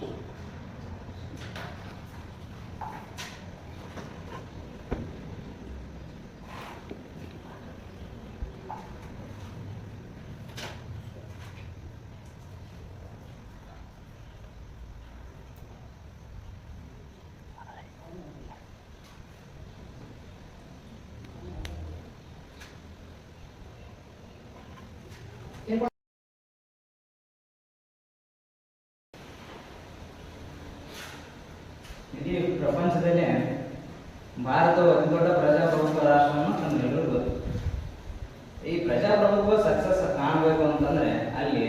people. ಇಡೀ ಪ್ರಪಂಚದಲ್ಲೇ ಭಾರತವು ಅತಿ ದೊಡ್ಡ ಪ್ರಜಾಪ್ರಭುತ್ವ ರಾಷ್ಟ್ರವನ್ನು ನಮ್ಮೆಲ್ಲರೂ ಗೊತ್ತು. ಈ ಪ್ರಜಾಪ್ರಭುತ್ವ ಸಕ್ಸಸ್ ಕಾಣಬೇಕು ಅಂತಂದ್ರೆ ಅಲ್ಲಿ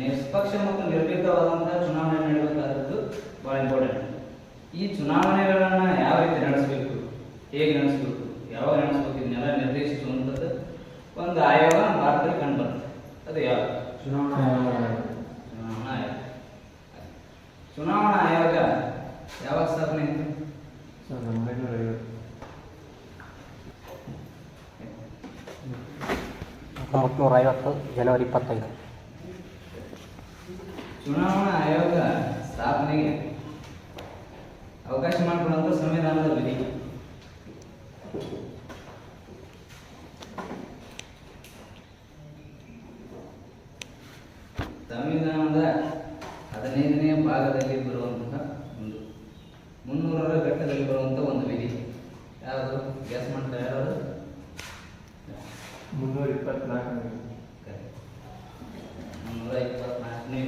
ನಿಷ್ಪಕ್ಷ ಮತ್ತು ನಿರ್ಭೀತವಾದಂತಹ ಚುನಾವಣೆ ನಡೆಯಬೇಕಾದದ್ದು ಬಹಳ ಇಂಪಾರ್ಟೆಂಟ್ ಈ ಚುನಾವಣೆಗಳನ್ನ ಯಾವ ರೀತಿ ನಡೆಸಬೇಕು ಹೇಗೆ ನಡೆಸಬೇಕು ಯಾವಾಗ ನಡೆಸಬೇಕು ಇದನ್ನೆಲ್ಲ ನಿರ್ದೇಶಿಸುವಂಥದ್ದು ಒಂದು ಆಯೋಗ ಭಾರತದಲ್ಲಿ ಕಂಡು ಬರುತ್ತೆ. ಅದು ಯಾವ ಚುನಾವಣಾ ಚುನಾವಣಾ ಆಯೋಗ. ಚುನಾವಣಾ ಆಯೋಗ ಯಾವಾಗ ಸ್ಥಾಪನೆ ಆಯಿತು ಸಾವಿರದ ಒಂಬೈನೂರ ಐವತ್ತು. ಹತ್ತೊಂಬತ್ತು ಐವತ್ತು ಜನವರಿ ಇಪ್ಪತ್ತೈದು. ಚುನಾವಣಾ ಆಯೋಗ ಸ್ಥಾಪನೆಗೆ ಅವಕಾಶ ಮಾಡಿಕೊಡುವಂಥ ಸಂವಿಧಾನದ ವಿಧಿ ಸಂವಿಧಾನದ ಹದಿನೈದನೇ ಭಾಗದಲ್ಲಿ ಒಂದು ಮುನ್ನೂರರ ಬರುವಂತ ಬರುವಂಥ ಒಂದು ವಿಧಿ. ಯಾರು ಗ್ಯಾಸ್ ಮಾಡ್ತಾರೆ ಯಾರು ಮುನ್ನೂರ ಇಪ್ಪತ್ನಾಲ್ಕು ಮುನ್ನೂರ ಇಪ್ಪತ್ನಾಲ್ಕನೇ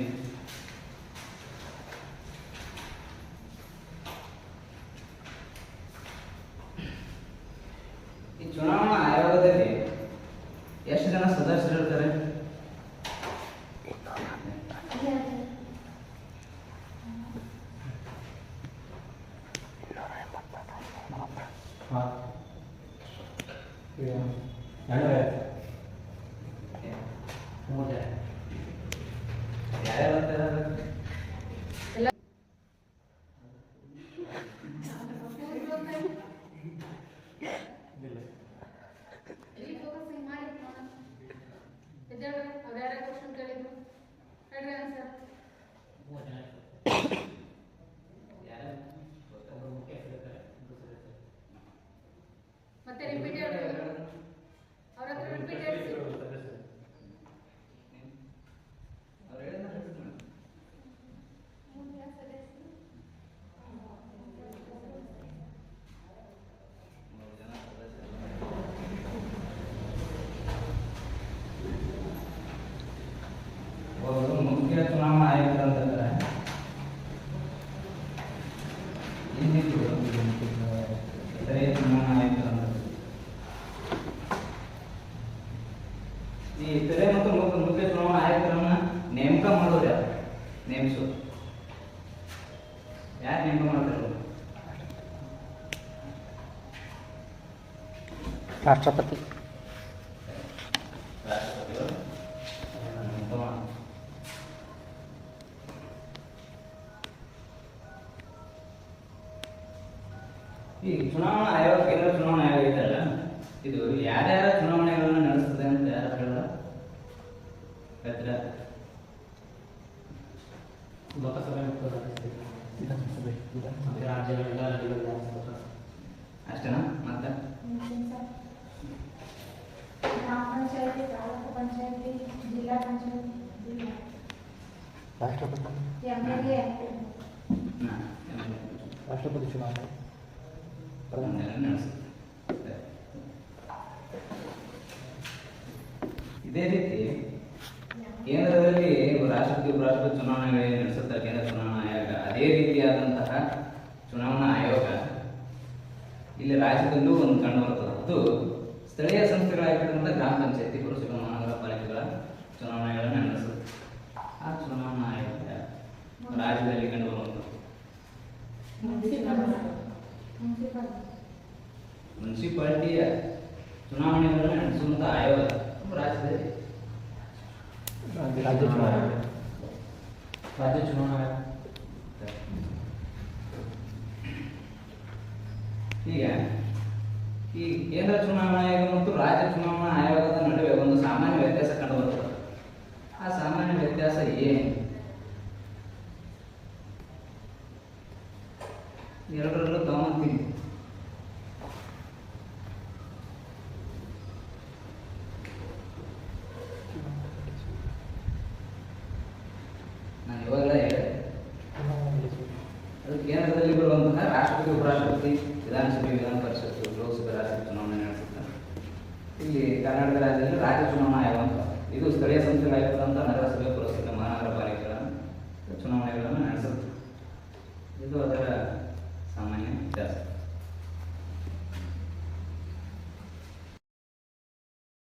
ಈ ಚುನಾವಣಾ ಆಯೋಗದಲ್ಲಿ ಎಷ್ಟು ಜನ ಸದಸ್ಯರು मोठ्या ಈ ತೆರೆ ಮತ್ತು ಮುಖ್ಯ ಚುನಾವಣಾ ಆಯುಕ್ತರನ್ನ ನೇಮಕ ಮಾಡೋರು ಯಾರು ನೇಮಿಸೋದು ಯಾರು ನೇಮಕ ಮಾಡ್ತಾರೆ? ರಾಷ್ಟ್ರಪತಿ. ಈ ಚುನಾವಣಾ ಆಯೋಗ ಕೇಂದ್ರ ಚುನಾವಣಾ ಆಯೋಗ ಇದೆಯಲ್ಲ ಇದು ಯಾರ್ಯಾರ ಚುನಾವಣೆಗಳನ್ನು ನಡೆಸ್ತದೆ ಅಂತ ಯಾರು ಹೇಳ ಲೋಕಸಭೆ ಮತ್ತು ರಾಜ್ಯಗಳೆಲ್ಲ ಅಷ್ಟೇನಾ ಮತ್ತೆ ಗ್ರಾಮ ಪಂಚಾಯತಿ ತಾಲೂಕು ಪಂಚಾಯತಿ ಜಿಲ್ಲಾ ಪಂಚಾಯತಿ ರಾಷ್ಟ್ರಪತಿ. ಎಂ.ಎಲ್.ಎ. ರಾಷ್ಟ್ರಪತಿ ಚುನಾವಣೆ. ನಡೆಸುತ್ತೆ. ಇದೇ ರೀತಿ ಕೇಂದ್ರದಲ್ಲಿ ರಾಷ್ಟ್ರಪತಿ ಉಪರಾಷ್ಟ್ರಪತಿ ಚುನಾವಣೆಗಳಿಗೆ ನಡೆಸುತ್ತಾರೆ ಕೇಂದ್ರ ಚುನಾವಣಾ ಆಯೋಗ. ಅದೇ ರೀತಿಯಾದಂತಹ ಚುನಾವಣಾ ಆಯೋಗ ಇಲ್ಲಿ ರಾಜ್ಯದಲ್ಲೂ ಒಂದು ಕಂಡು ಬರ್ತದೆ ಅದು ಸ್ಥಳೀಯ ಸಂಸ್ಥೆಗಳಾಗಿರ್ತಕ್ಕಂಥ ಗ್ರಾಮ ಪಂಚಾಯತಿ ಪುರಸಭೆ ಮಹಾನಗರ ಪಾಲಿಕೆಗಳ ಚುನಾವಣೆಗಳನ್ನು ನಡೆಸುತ್ತೆ. ಆ ಚುನಾವಣಾ ಆಯೋಗ ರಾಜ್ಯದಲ್ಲಿ ಕಂಡು ಬರುವಂಥದ್ದು. Municipal municipal. ಮುನ್ಸಿಪಾಲಿಟಿಯ ಚುನಾವಣೆಗಳನ್ನು ನಡೆಸುವಂಥ ಆಯೋಗ. ನಮ್ಮ ರಾಜ್ಯದಲ್ಲಿ. ರಾಜ್ಯ ಚುನಾವಣೆ. ರಾಜ್ಯ ಚುನಾವಣೆ. ಈಗ ಈ ಕೇಂದ್ರ ಚುನಾವಣಾ ಆಯೋಗ ಮತ್ತು ರಾಜ್ಯ ಚುನಾವಣಾ ಬರುವಂತಹ ರಾಷ್ಟ್ರಪತಿ, ಉಪರಾಷ್ಟ್ರಪತಿ, ವಿಧಾನಸಭೆ, ವಿಧಾನ ಪರಿಷತ್ತು, ಲೋಕಸಭೆ, ರಾಜ್ಯ ಚುನಾವಣೆ ನಡೆಸುತ್ತೆ. ಇಲ್ಲಿ ಕರ್ನಾಟಕ ರಾಜ್ಯದಲ್ಲಿ ರಾಜ್ಯ ಚುನಾವಣಾ ಆಯೋಗ ಅಂತ. ಇದು ಸ್ಥಳೀಯ ಸಂಸ್ಥೆಗಳಾಗಿರ್ತಕ್ಕಂಥ ನಗರ